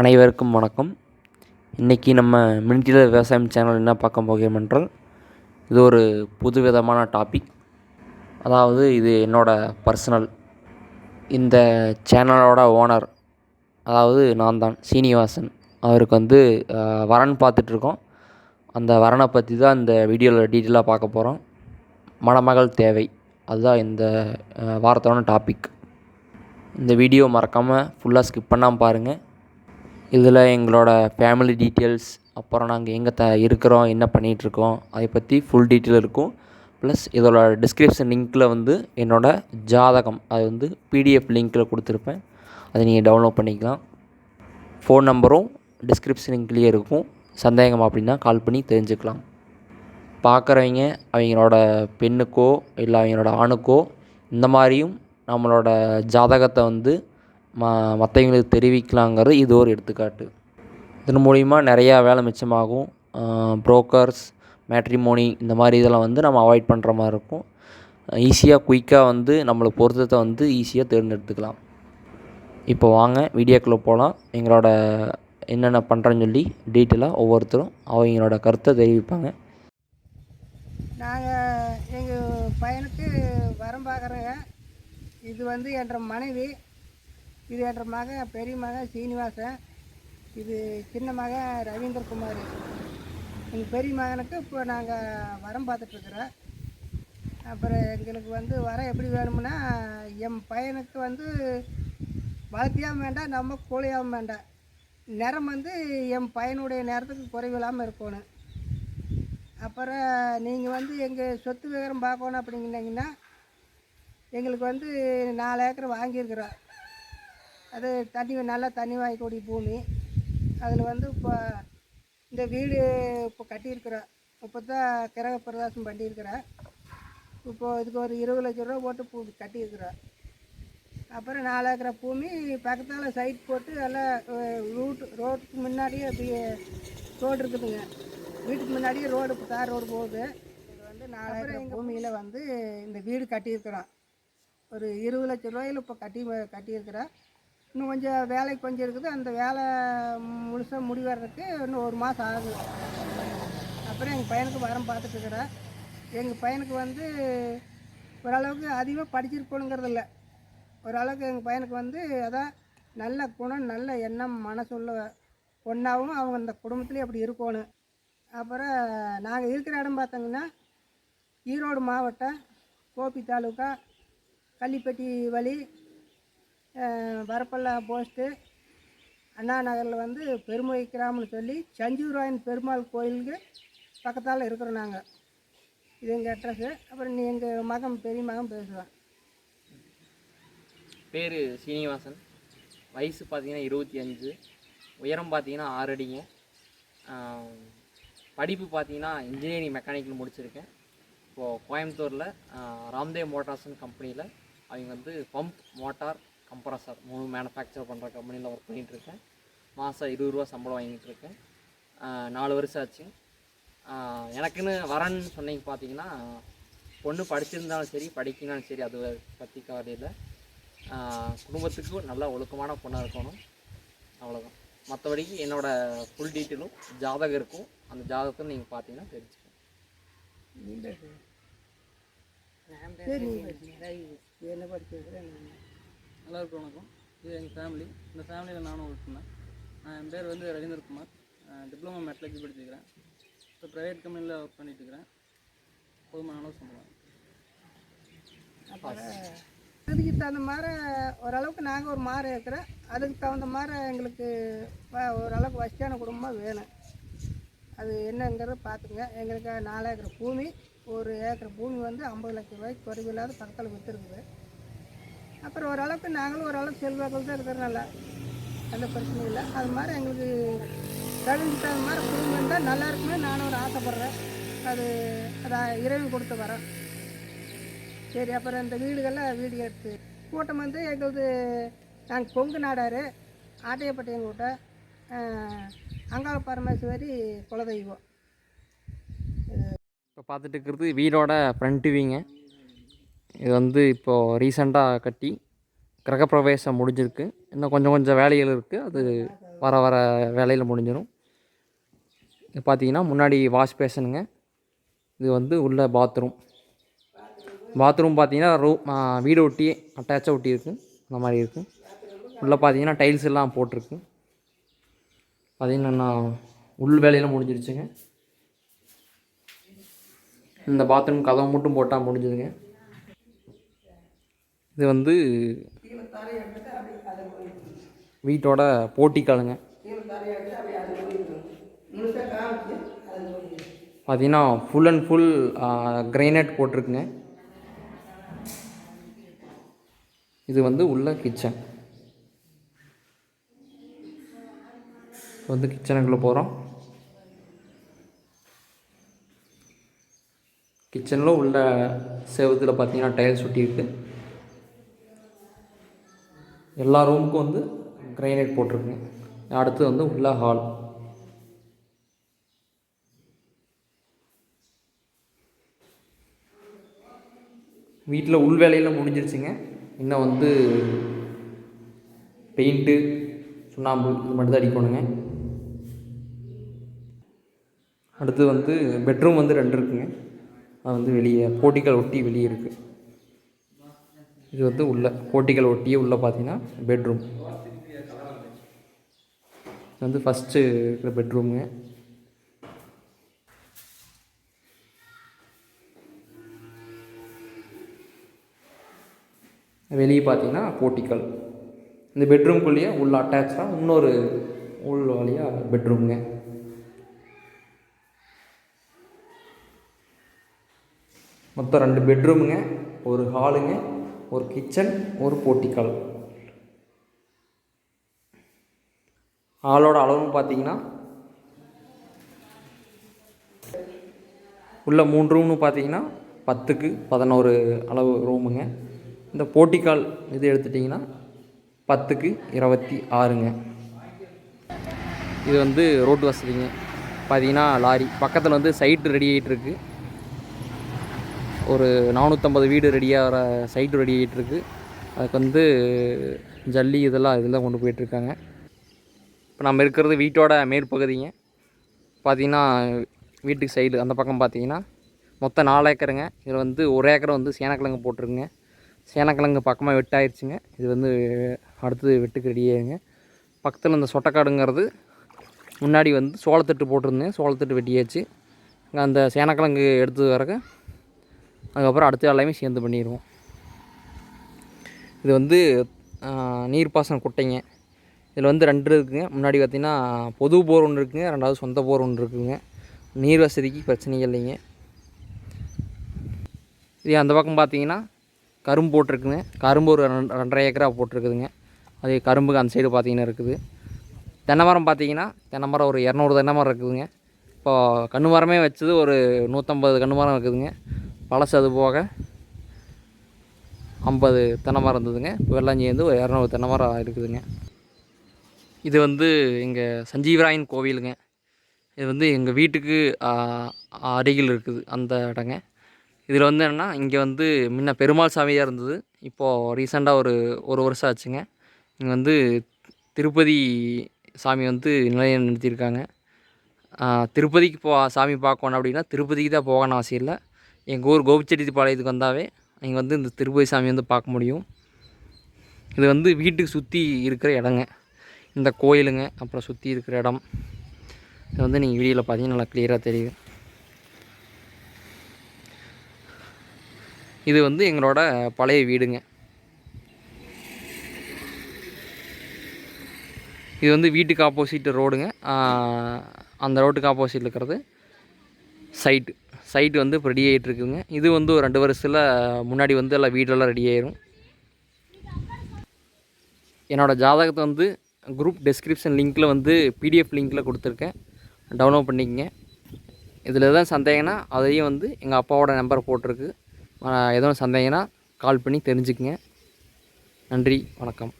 அனைவருக்கும் வணக்கம். இன்றைக்கி நம்ம மின்கிழ விவசாயம் சேனல் என்ன பார்க்க போகிறோம் என்றால் இது ஒரு புது விதமான டாபிக் அதாவது இது என்னோடய பர்சனல் இந்த சேனலோட ஓனர் அதாவது நான் தான் சீனிவாசன். அவருக்கு வந்து வரன் பார்த்துட்ருக்கோம். அந்த வரனை பற்றி தான் இந்த வீடியோவில் டீட்டெயிலாக பார்க்க போகிறோம் மணமகள் தேவை. அதுதான் இந்த வாரத்தோட டாபிக் இந்த வீடியோ மறக்காமல் ஃபுல்லாக ஸ்கிப் பண்ணாமல் பாருங்கள் இதில் எங்களோட ஃபேமிலி டீட்டெயில்ஸ் அப்புறம் நாங்கள் எங்கே த இருக்கிறோம் என்ன பண்ணிகிட்ருக்கோம் அதை பற்றி ஃபுல் டீட்டெயில் இருக்கும். ப்ளஸ் இதோட டிஸ்கிரிப்ஷன் லிங்க்கில் வந்து என்னோடய ஜாதகம் அது வந்து பிடிஎஃப் லிங்க்கில் கொடுத்துருப்பேன். அதை நீங்கள் டவுன்லோட் பண்ணிக்கலாம். ஃபோன் நம்பரும் டிஸ்கிரிப்ஷன் லிங்க்லேயே இருக்கும். சந்தேகம் அப்படின்னா கால் பண்ணி தெரிஞ்சுக்கலாம். பார்க்குறவங்க அவங்களோட பெண்ணுக்கோ இல்லை அவங்களோட ஆணுக்கோ இந்த மாதிரியும் நம்மளோட ஜாதகத்தை வந்து ம மற்றவங்களுக்கு தெரிவிக்கலாங்கிறது இது ஒரு எடுத்துக்காட்டு. இதன் மூலிமா நிறையா வேலை மிச்சமாகும். புரோக்கர்ஸ் மேட்ரிமோனி இந்த மாதிரி இதெல்லாம் வந்து நம்ம அவாய்ட் பண்ணுற மாதிரி இருக்கும். ஈஸியாக குயிக்காக வந்து நம்மளுக்கு பொருத்தத்தை வந்து ஈஸியாக தேர்ந்தெடுத்துக்கலாம். இப்போ வாங்க வீடியோக்குள்ளே போகலாம் எங்களோட என்னென்ன பண்ணுறேன்னு சொல்லி டீட்டெயிலாக ஒவ்வொருத்தரும் அவங்களோட கருத்தை தெரிவிப்பாங்க. நாங்கள் எங்கள் பையனுக்கு வரம் பார்க்குறோங்க. இது வந்து என்ற மனைவி இது என்ற மகன் பெரிய மகன் சீனிவாசன் இது சின்ன மகன் ரவீந்திரகுமார். எங்கள் பெரிய மகனுக்கு இப்போ நாங்கள் வரம் பார்த்துட்ருக்குறோம் அப்புறம் எங்களுக்கு வந்து வரம் எப்படி வேணும்னா என் பையனுக்கு வந்து வளர்த்தியாகவும் வேண்டாம் நம்ம கூலியாகவும் வேண்டாம் நிறம் வந்து என் பையனுடைய நேரத்துக்கு குறைவில்லாமல் இருக்கணும். அப்புறம் நீங்கள் வந்து எங்கள் சொத்து விவரம் பார்க்கணும் அப்படின்னீங்கன்னா எங்களுக்கு வந்து நாலு ஏக்கர் வாங்கியிருக்கிறோம். அது தண்ணி நல்லா தண்ணி வாய்க்கூடிய பூமி. அதில் வந்து இப்போ இந்த வீடு இப்போ கட்டியிருக்கிறோம் இப்போ தான் கிரக பிரவேசம் பண்ணியிருக்கிறோம் இப்போது இதுக்கு ஒரு இருபது லட்ச ரூபா போட்டு பூ கட்டியிருக்கிறோம் அப்புறம் நாலு ஏக்கரை பூமி பக்கத்தால் சைட் போட்டு எல்லாம் ரூட் ரோட்டுக்கு முன்னாடியே அப்படியே ரோடு இருக்குதுங்க. வீட்டுக்கு முன்னாடியே ரோடு தார் ரோடு போகுது. இது வந்து நாலு ஏக்கரை பூமியில் வந்து இந்த வீடு கட்டியிருக்கிறோம். ஒரு இருபது லட்ச ரூபாயில் இப்போ கட்டி கட்டியிருக்கிறோம். இன்னும் கொஞ்சம் வேலை கொஞ்சம் இருக்குது. அந்த வேலை முழுசாக முடிவறதுக்கு இன்னும் ஒரு மாதம் ஆகுது. அப்புறம் எங்கள் பையனுக்கு வரம் பார்த்துட்டு இருக்கிறேன் எங்கள் பையனுக்கு வந்து ஓரளவுக்கு அதிகமாக படிச்சிருக்கணுங்கிறது இல்லை. ஓரளவுக்கு எங்கள் பையனுக்கு வந்து அதான் நல்ல குணம் நல்ல எண்ணம் மனசுள்ள பொண்ணாகவும் அவங்க அந்த குடும்பத்துலேயே அப்படி இருக்கணும். அப்புறம் நாங்கள் இருக்கிற இடம் பார்த்தோங்கன்னா ஈரோடு மாவட்டம் கோபி தாலுக்கா கள்ளிப்பட்டி வழி வரப்பல்லா வரப்பள்ளா போஸ்ட்டு அண்ணா நகரில் வந்து பெருமை கிராமம்னு சொல்லி சஞ்சீவராயன் பெருமாள் கோயிலுக்கு பக்கத்தால் இருக்கிறோம் நாங்கள் இது எங்கள் அட்ரஸு அப்புறம் நீ எங்கள் மகன் பெரிய மகன் பேசுவான். பேர் சீனிவாசன். வயசு பார்த்தீங்கன்னா இருபத்தி அஞ்சு. உயரம் பார்த்தீங்கன்னா ஆறு அடிங்க. படிப்பு பார்த்தீங்கன்னா இன்ஜினியரிங் மெக்கானிக்கல் முடிச்சிருக்கேன். இப்போது கோயம்புத்தூரில் ராம்தேவ் மோட்டார்ஸ்னு கம்பெனியில் அவங்க வந்து பம்ப் மோட்டார் கம்ப்ரஸர் மூணு மேனுஃபேக்சர் பண்ணுற கம்பெனியில் ஒர்க் பண்ணிகிட்ருக்கேன் மாதம் இருபது ரூபா சம்பளம் வாங்கிட்டு இருக்கேன். ஆ, நாலு வருஷம் ஆச்சு. எனக்குன்னு வரேன்னு சொன்னீங்க பார்த்தீங்கன்னா பொண்ணு படிச்சிருந்தாலும் சரி படிக்கனாலும் சரி அது பற்றி கவலை இல்லை. ஆஹ் குடும்பத்துக்கு நல்ல ஒழுக்கமான பொண்ணாக இருக்கணும். அவ்வளோதான் மற்றபடிக்கு என்னோடய ஃபுல் டீட்டெயிலும் ஜாதகம் இருக்கும். அந்த ஜாதகத்தை நீங்கள் பார்த்தீங்கன்னா தெரிஞ்சுக்கணும் என்ன படிச்சிருக்கிறேன் எல்லாருக்கும் வணக்கம். இது எங்கள் ஃபேமிலி இந்த ஃபேமிலியில் நானும் ஒர்க் என் பேர் வந்து ரவீந்திரகுமார் டிப்ளமோ மெட்டலஜி படிச்சிருக்கிறேன். இப்போ ப்ரைவேட் கம்பெனியில் ஒர்க் பண்ணிட்டுருக்கிறேன் போதுமான அளவு சம்பளம். அப்புறம் தகுந்த மாதிரி ஓரளவுக்கு நாங்கள் ஒரு மாறு இருக்கிறோம் அதுக்கு தகுந்த மாதிரி எங்களுக்கு ஓரளவுக்கு வசதியான குடும்பமாக வேணும். அது என்னங்கிறத பார்த்துங்க. எங்களுக்கு நாலு ஏக்கர் பூமி ஒரு ஏக்கர் பூமி வந்து ஐம்பது லட்சம் ரூபாய்க்கு குறைவில்லாத பக்கத்தில் விற்றுருக்குது அப்புறம் ஓரளவுக்கு நாங்களும் ஓரளவுக்கு செல்வாக்கள் தான் இருக்கிறனால எந்த பிரச்சனையும் இல்லை. அது மாதிரி எங்களுக்கு தகுதிக்கு தகுந்த மாதிரி குடும்பம் இருந்தால் நல்லா இருக்குமே நானும் ஒரு ஆசைப்பட்றேன். அது அதை இறைவு கொடுத்து வரேன் சரி அப்புறம் இந்த வீடுகள்லாம் வீடு எடுத்து கூட்டம் வந்து எங்களது நாங்கள் கொங்கு நாடார் ஆட்டையப்பட்டி எங்கள் கூட்டம் அங்காள பரமேஸ்வரி குலதெய்வம். இப்போ பார்த்துட்டு இருக்கிறது வீடோட ஃப்ரண்ட் வீங்க இது வந்து இப்போது ரீசெண்டாக கட்டி கிரகப்பிரவேசம் முடிஞ்சிருக்கு. இன்னும் கொஞ்சம் கொஞ்சம் வேலைகள் இருக்குது அது வர வர வேலையில் முடிஞ்சிடும் இது பார்த்தீங்கன்னா முன்னாடி வாஷ் பேஷனுங்க. இது வந்து உள்ள பாத்ரூம். பாத்ரூம் பார்த்தீங்கன்னா ரூ வீடு ஒட்டி அட்டாச்சாக ஒட்டி இருக்கு. அந்த மாதிரி இருக்குது உள்ளே பார்த்தீங்கன்னா டைல்ஸ் எல்லாம் போட்டிருக்கு. பார்த்தீங்கன்னா உள் வேலையெல்லாம் முடிஞ்சிருச்சுங்க. இந்த பாத்ரூம் கதவை மட்டும் போட்டால் முடிஞ்சுதுங்க. இது வந்து வீட்டோட போட்டிக்காலுங்க. பார்த்தீங்கன்னா ஃபுல் அண்ட் ஃபுல் கிரைனைட் போட்டிருக்குங்க. இது வந்து உள்ள கிச்சன் வந்து கிச்சனுக்குள்ளே போகிறோம் கிச்சனில் உள்ள செவத்தில் பார்த்தீங்கன்னா டைல்ஸ் ஒட்டியிருக்கு. எல்லா ரூமுக்கும் வந்து கிரைனைட் போட்டிருக்குங்க. அடுத்து வந்து உள்ள ஹால் வீட்டில் உள் வேலையெல்லாம் முடிஞ்சிருச்சுங்க. இன்னும் வந்து பெயிண்ட்டு சுண்ணாம்பு இது மட்டும் தான் அடிக்கணுங்க. அடுத்து வந்து பெட்ரூம் வந்து ரெண்டு இருக்குங்க. அது வந்து வெளியே போட்டிகள் ஒட்டி வெளியே இருக்குது இது வந்து உள்ள போட்டிகள் ஒட்டியே உள்ளே பார்த்தீங்கன்னா பெட்ரூம் இது வந்து ஃபஸ்ட்டு இருக்கிற பெட்ரூமுங்க வெளியே பார்த்தீங்கன்னா போட்டிகள் இந்த பெட்ரூம்குள்ளேயே உள்ள அட்டாச்சாக இன்னொரு உள் வழியாக பெட்ரூமுங்க மொத்தம் ரெண்டு பெட்ரூமுங்க ஒரு ஹாலுங்க ஒரு கிச்சன் ஒரு போட்டிக்கால் ஹாலோட அளவும் பார்த்தீங்கன்னா உள்ள மூணு ரூம்னு பார்த்தீங்கன்னா பத்துக்கு பதினோரு அளவு ரூமுங்க இந்த போட்டிக்கால் இது எடுத்துட்டிங்கன்னா பத்துக்கு இருபத்தி ஆறுங்க. இது வந்து ரோட்டு வசதிங்க. பார்த்தீங்கன்னா லாரி. பக்கத்தில் வந்து சைட்டு ரெடி ஆகிட்டு இருக்குது ஒரு நானூற்றம்பது வீடு ரெடியாகிற சைட்டு ரெடி ஆகிட்டுருக்கு அதுக்கு வந்து ஜல்லி இதெல்லாம் இதெல்லாம் கொண்டு போயிட்டுருக்காங்க இப்போ நம்ம இருக்கிறது வீட்டோட மேற்பகுதிங்க. பார்த்தீங்கன்னா வீட்டுக்கு சைடு அந்த பக்கம் பார்த்தீங்கன்னா மொத்தம் நாலு ஏக்கருங்க. இதில் வந்து ஒரு ஏக்கரை வந்து சேனக்கிழங்கு போட்டிருக்குங்க. சேனக்கிழங்கு பக்கமாக வெட்டாயிருச்சுங்க. இது வந்து அடுத்தது வெட்டுக்கு ரெடி பக்கத்தில் இந்த சொட்டைக்காடுங்கிறது முன்னாடி வந்து சோளத்தட்டு போட்டிருந்தேன். சோளத்தட்டு வெட்டியாச்சு. அந்த சேனக்கிழங்கு எடுத்து வரக்கு அதுக்கப்புறம் அடுத்த எல்லாமே சேர்ந்து பண்ணிடுவோம். இது வந்து நீர்ப்பாசன குட்டைங்க. இதில் வந்து ரெண்டு இருக்குதுங்க முன்னாடி பார்த்திங்கன்னா பொது போர் ஒன்று இருக்குங்க. ரெண்டாவது சொந்த போர் ஒன்று இருக்குதுங்க நீர் வசதிக்கு பிரச்சனையே இல்லைங்க. இது அந்த பக்கம் பார்த்தீங்கன்னா கரும்பு போட்டிருக்குங்க கரும்பு ஒரு ரெண்டு ரெண்டரை ஏக்கரா போட்டிருக்குதுங்க அது கரும்புக்கு அந்த சைடு பார்த்திங்கன்னா இருக்குது. தென்னை மரம் பார்த்தீங்கன்னா தென்னை மரம் ஒரு இரநூறு தென்னை மரம் இருக்குதுங்க. இப்போ கன்று மரமே வச்சது ஒரு நூற்றம்பது கன்று மரம் இருக்குதுங்க. பழசு அது போக ஐம்பது தென்னை மரம் இருந்ததுங்க. இப்போ எல்லாம் சேர்ந்து ஒரு இரநூறு தென்னை மரம் இருக்குதுங்க. இது வந்து எங்கள் சஞ்சீவராயன் கோவிலுங்க. இது வந்து எங்கள் வீட்டுக்கு அருகில் இருக்குது அந்த இடங்க. இதில் வந்து என்னென்னா இங்கே வந்து முன்ன பெருமாள் சாமியாக இருந்தது. இப்போது ரீசெண்டாக ஒரு ஒரு வருஷம் ஆச்சுங்க. இங்கே வந்து திருப்பதி சாமி வந்து நிலையம் நிறுத்தியிருக்காங்க திருப்பதிக்கு போ சாமி பார்க்கணும் அப்படின்னா திருப்பதிக்கு தான் போகணும் அவசியம் இல்லை. எங்கள் ஊர் கோபிச்செட்டிப்பாளையத்துக்கு வந்தாவே நீங்கள் வந்து இந்த திருப்பதி சாமி வந்து பார்க்க முடியும். இது வந்து வீட்டுக்கு சுற்றி இருக்கிற இடங்க. இந்த கோயிலுங்க அப்புறம் சுற்றி இருக்கிற இடம். இது வந்து நீங்கள் வீடியோவில் பார்த்தீங்கன்னா நல்லா கிளியராக தெரியும் இது வந்து எங்களோட பழைய வீடுங்க. இது வந்து வீட்டுக்கு ஆப்போசிட் ரோடுங்க அந்த ரோட்டுக்கு ஆப்போசிட்டில் இருக்கிறது சைட்டு சைட்டு வந்து இப்போ ரெடி ஆகிட்டு இருக்குங்க இது வந்து ஒரு ரெண்டு வருஷத்தில் முன்னாடி வந்து எல்லாம் வீடெல்லாம் ரெடி ஆயிரும். என்னோடய ஜாதகத்தை வந்து குரூப் டெஸ்கிரிப்ஷன் லிங்க்கில் வந்து பிடிஎஃப் லிங்க்கில் கொடுத்துருக்கேன். டவுன்லோட் பண்ணிக்கங்க. இதில் எதாவது சந்தேகம்னா அதையும் வந்து எங்கள் அப்பாவோட நம்பர் போட்டிருக்கு. எதுவும் சந்தேகம்னா கால் பண்ணி தெரிஞ்சுக்குங்க. நன்றி வணக்கம்.